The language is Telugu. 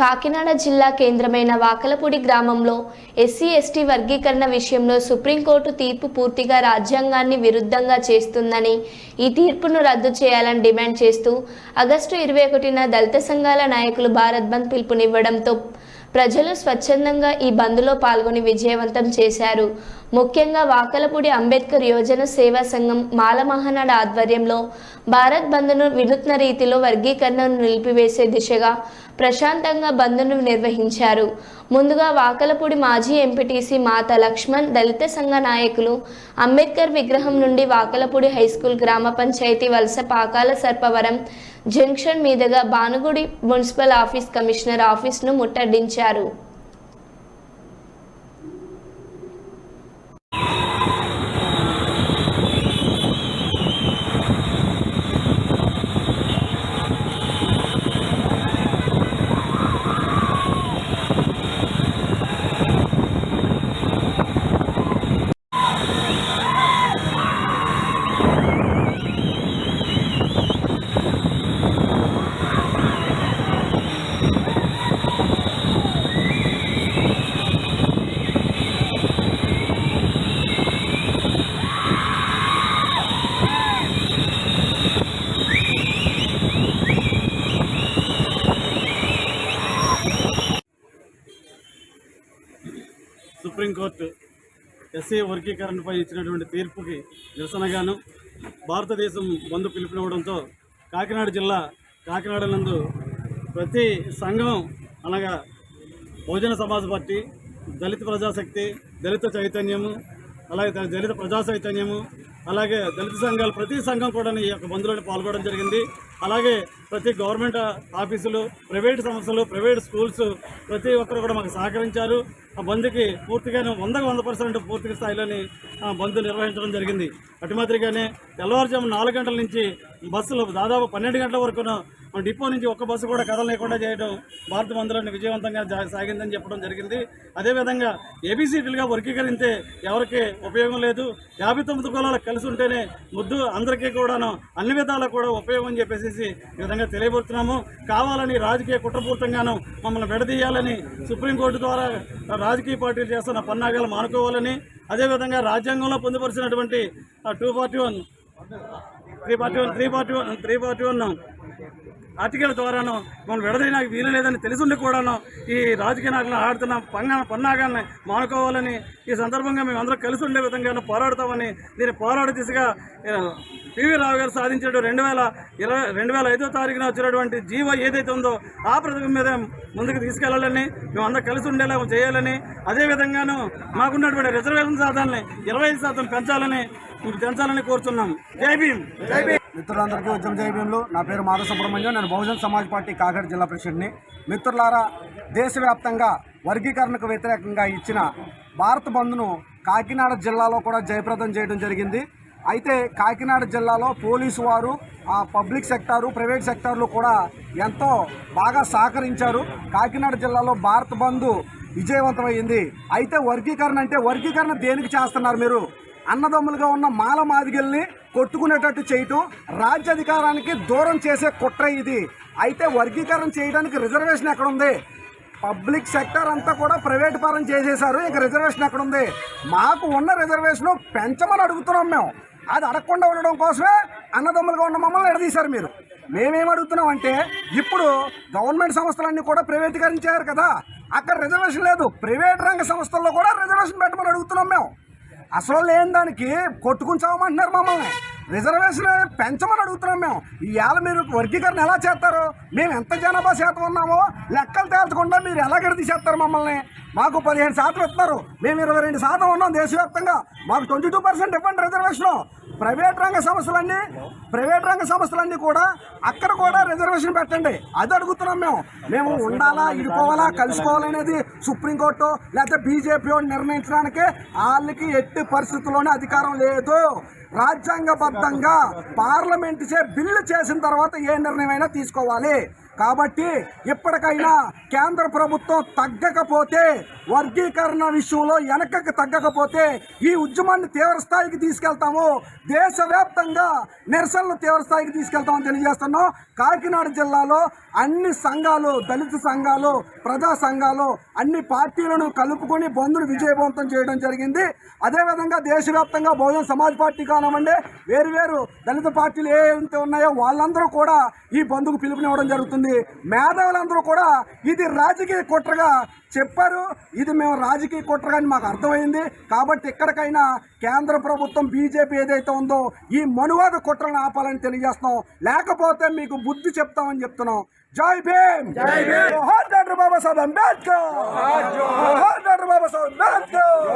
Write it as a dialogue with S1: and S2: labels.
S1: కాకినాడ జిల్లా కేంద్రమైన వాకలపూడి గ్రామంలో ఎస్సీ ఎస్టీ వర్గీకరణ విషయంలో సుప్రీంకోర్టు తీర్పు పూర్తిగా రాజ్యాంగాన్ని విరుద్ధంగా చేస్తుందని ఈ తీర్పును రద్దు చేయాలని డిమాండ్ చేస్తూ ఆగస్టు ఇరవై ఒకటిన దళిత సంఘాల నాయకులు భారత్ బంద్ పిలుపునివ్వడంతో ప్రజలు స్వచ్ఛందంగా ఈ బంద్లో పాల్గొని విజయవంతం చేశారు. ముఖ్యంగా వాకలపూడి అంబేద్కర్ యోజన సేవా సంఘం మాల మహానాడు ఆధ్వర్యంలో భారత్ బంద్ను వినూత్న రీతిలో వర్గీకరణను నిలిపివేసే దిశగా ప్రశాంతంగా బంద్ను నిర్వహించారు. ముందుగా వాకలపూడి మాజీ ఎంపీటీసీ మాత లక్ష్మణ్ దళిత సంఘ నాయకులు అంబేద్కర్ విగ్రహం నుండి వాకలపూడి హైస్కూల్ గ్రామ పంచాయతీ వలస పాకాల సర్పవరం జంక్షన్ మీదుగా భానుగుడి మున్సిపల్ ఆఫీస్ కమిషనర్ ఆఫీస్ను ముట్టడించారు.
S2: సుప్రీంకోర్టు ఎస్సీ వర్గీకరణపై ఇచ్చినటువంటి తీర్పుకి నిరసనగాను భారతదేశం బంధు పిలుపునివ్వడంతో కాకినాడ జిల్లా కాకినాడ నందు ప్రతి సంఘం అనగా బహుజన సమాజ్ పార్టీ దళిత ప్రజాశక్తి దళిత చైతన్యము అలాగే దళిత ప్రజా చైతన్యము అలాగే దళిత సంఘాలు ప్రతి సంఘం కూడా ఈ యొక్క బంధువులను పాల్గొనడం జరిగింది. అలాగే ప్రతి గవర్నమెంట్ ఆఫీసులు ప్రైవేట్ సంస్థలు ప్రైవేట్ స్కూల్స్ ప్రతి ఒక్కరు కూడా మాకు సహకరించారు. బంద్కి పూర్తిగానే వందకు వంద పర్సెంట్ పూర్తి స్థాయిలోని బంద్ నిర్వహించడం జరిగింది. అటు మాదిరిగానే తెల్లవారుజాము నాలుగు గంటల నుంచి బస్సులు దాదాపు పన్నెండు గంటల వరకు మన డిపో నుంచి ఒక్క బస్సు కూడా కదలలేకుండా చేయడం భారత బంద్లోని విజయవంతంగా సాగిందని చెప్పడం జరిగింది. అదేవిధంగా ఏబీసీటీలుగా వర్గీకరిస్తే ఎవరికి ఉపయోగం లేదు. యాభై తొమ్మిది కులాలకు కలిసి ఉంటేనే ముద్దు అందరికీ కూడాను అన్ని విధాలకు కూడా ఉపయోగం చెప్పేసి ఈ విధంగా తెలియబడుతున్నాము కావాలని రాజకీయ కుట్రపూర్తంగాను మమ్మల్ని విడదీయాలని సుప్రీంకోర్టు ద్వారా రాజకీయ పార్టీలు చేస్తున్న పన్నాగాలు మానుకోవాలని అదేవిధంగా రాజ్యాంగంలో పొందుపరిచినటువంటి two forty one three forty one three forty one three forty one article ద్వారాను మనం విడదీయడానికి వీలు లేదని తెలిసిండి కూడాను ఈ రాజకీయ నాయకులను ఆడుతున్న పంగ పన్నాగాన్ని మానుకోవాలని ఈ సందర్భంగా మేము అందరం కలిసి ఉండే విధంగా పోరాడతామని దీన్ని పోరాడే దిశగా పివి రావు గారు సాధించాడు. రెండు వేల ఇరవై రెండు వేల ఐదో తారీఖున వచ్చినటువంటి జీవో ఏదైతే ఉందో ఆ పథకం మీద ముందుకు తీసుకెళ్ళాలని మేము అందరం కలిసి ఉండేలా చేయాలని అదేవిధంగాను మాకున్నటువంటి రిజర్వేషన్ శాతాన్ని ఇరవై ఐదు శాతం పెంచాలని పెంచాలని కోరుతున్నాం జై భీమ్! జై భీమ్!
S3: మిత్రులందరికీ ఉద్యమ జయభీములు నా పేరు మాధవ సుబ్రహ్మణ్యం నేను బహుజన్ సమాజ్ పార్టీ కాకినాడ జిల్లా ప్రెసిడెంట్ని. మిత్రులారా దేశవ్యాప్తంగా వర్గీకరణకు వ్యతిరేకంగా ఇచ్చిన భారత బంద్ను కాకినాడ జిల్లాలో కూడా జయప్రదం చేయడం జరిగింది. అయితే కాకినాడ జిల్లాలో పోలీసు వారు ఆ పబ్లిక్ సెక్టారు ప్రైవేట్ సెక్టార్లు కూడా ఎంతో బాగా సహకరించారు. కాకినాడ జిల్లాలో భారత్ బంధు విజయవంతమైంది. అయితే వర్గీకరణ అంటే వర్గీకరణ దేనికి చేస్తున్నారు మీరు? అన్నదమ్ములుగా ఉన్న మాల మాదిగల్ని కొట్టుకునేటట్టు చేయటం రాజ్యాధికారానికి దూరం చేసే కుట్ర ఇది. అయితే వర్గీకరణ చేయడానికి రిజర్వేషన్ ఎక్కడ ఉంది పబ్లిక్ సెక్టర్ అంతా కూడా ప్రైవేట్ పరం చేసేశారు. ఇంకా రిజర్వేషన్ ఎక్కడుంది? మాకు ఉన్న రిజర్వేషన్ పెంచమని అడుగుతున్నాం మేము. అది అడగకుండా ఉండడం కోసమే అన్నదమ్ములుగా ఉన్న మమ్మల్ని ఎడదీశారు మీరు. మేమేం అడుగుతున్నాం అంటే ఇప్పుడు గవర్నమెంట్ సంస్థలన్నీ కూడా ప్రైవేటీకరించారు కదా. అక్కడ రిజర్వేషన్ లేదు. ప్రైవేట్ రంగ సంస్థల్లో కూడా రిజర్వేషన్ పెట్టమని అడుగుతున్నాం మేము. అసలు లేని దానికి? కొట్టుకుని చావమంటున్నారు మమ్మల్ని. రిజర్వేషన్ పెంచమని అడుగుతున్నాం మేము. ఇవాళ మీరు వర్గీకరణ ఎలా చేస్తారు? మేము ఎంత జనాభా శాతం ఉన్నామో లెక్కలు తేల్చకుండా మీరు ఎలా తీసేస్తారు మమ్మల్ని? మాకు పదిహేను శాతం ఇస్తారు మేము ఇరవై రెండు శాతం ఉన్నాం దేశవ్యాప్తంగా. మాకు ట్వంటీ టూ పర్సెంట్ ఇవ్వండి రిజర్వేషన్. ప్రైవేట్ రంగ సంస్థలన్నీ ప్రైవేట్ రంగ సంస్థలన్నీ కూడా అక్కడ కూడా రిజర్వేషన్ పెట్టండి. అది అడుగుతున్నాం మేము. మేము ఉండాలా ఇడిపోవాలా కలుసుకోవాలనేది సుప్రీంకోర్టు లేకపోతే బీజేపీ నిర్ణయించడానికి వాళ్ళకి ఎట్టి పరిస్థితుల్లోనే అధికారం లేదు. రాజ్యాంగబద్ధంగా పార్లమెంట్ చే బిల్లు చేసిన తర్వాత ఏ నిర్ణయమైనా తీసుకోవాలి. కాబట్టి ఇప్పటికైనా కేంద్ర ప్రభుత్వం తగ్గకపోతే వర్గీకరణ విషయంలో వెనకకు తగ్గకపోతే ఈ ఉద్యమాన్ని తీవ్రస్థాయికి తీసుకెళ్తాము. దేశవ్యాప్తంగా నిరసనలు తీవ్రస్థాయికి తీసుకెళ్తామని తెలియజేస్తున్నాం. కాకినాడ జిల్లాలో అన్ని సంఘాలు దళిత సంఘాలు ప్రజా సంఘాలు అన్ని పార్టీలను కలుపుకొని బంధును విజయవంతం చేయడం జరిగింది. అదేవిధంగా దేశవ్యాప్తంగా బహుజన సమాజ్ పార్టీ కానివ్వండి వేరు వేరు దళిత పార్టీలు ఏవైతే ఉన్నాయో వాళ్ళందరూ కూడా ఈ బంధుకు పిలుపునివ్వడం జరుగుతుంది. మేధావులందరూ కూడా ఇది రాజకీయ కుట్రగా చెప్పారు. ఇది మేము రాజకీయ కుట్రగా అని మాకు అర్థమైంది. కాబట్టి ఎక్కడికైనా కేంద్ర ప్రభుత్వం బీజేపీ ఏదైతే ఉందో ఈ మనువాద కుట్రను ఆపాలని తెలియజేస్తున్నాం. లేకపోతే మీకు బుద్ధి చెప్తామని చెప్తున్నాం. జై భీమ్! జై భీమ్! జోహార్ డాక్టర్ బాబాసాహెబ్ అంబేద్కర్! జోహార్ డాక్టర్ బాబాసాహెబ్ అంబేద్కర్!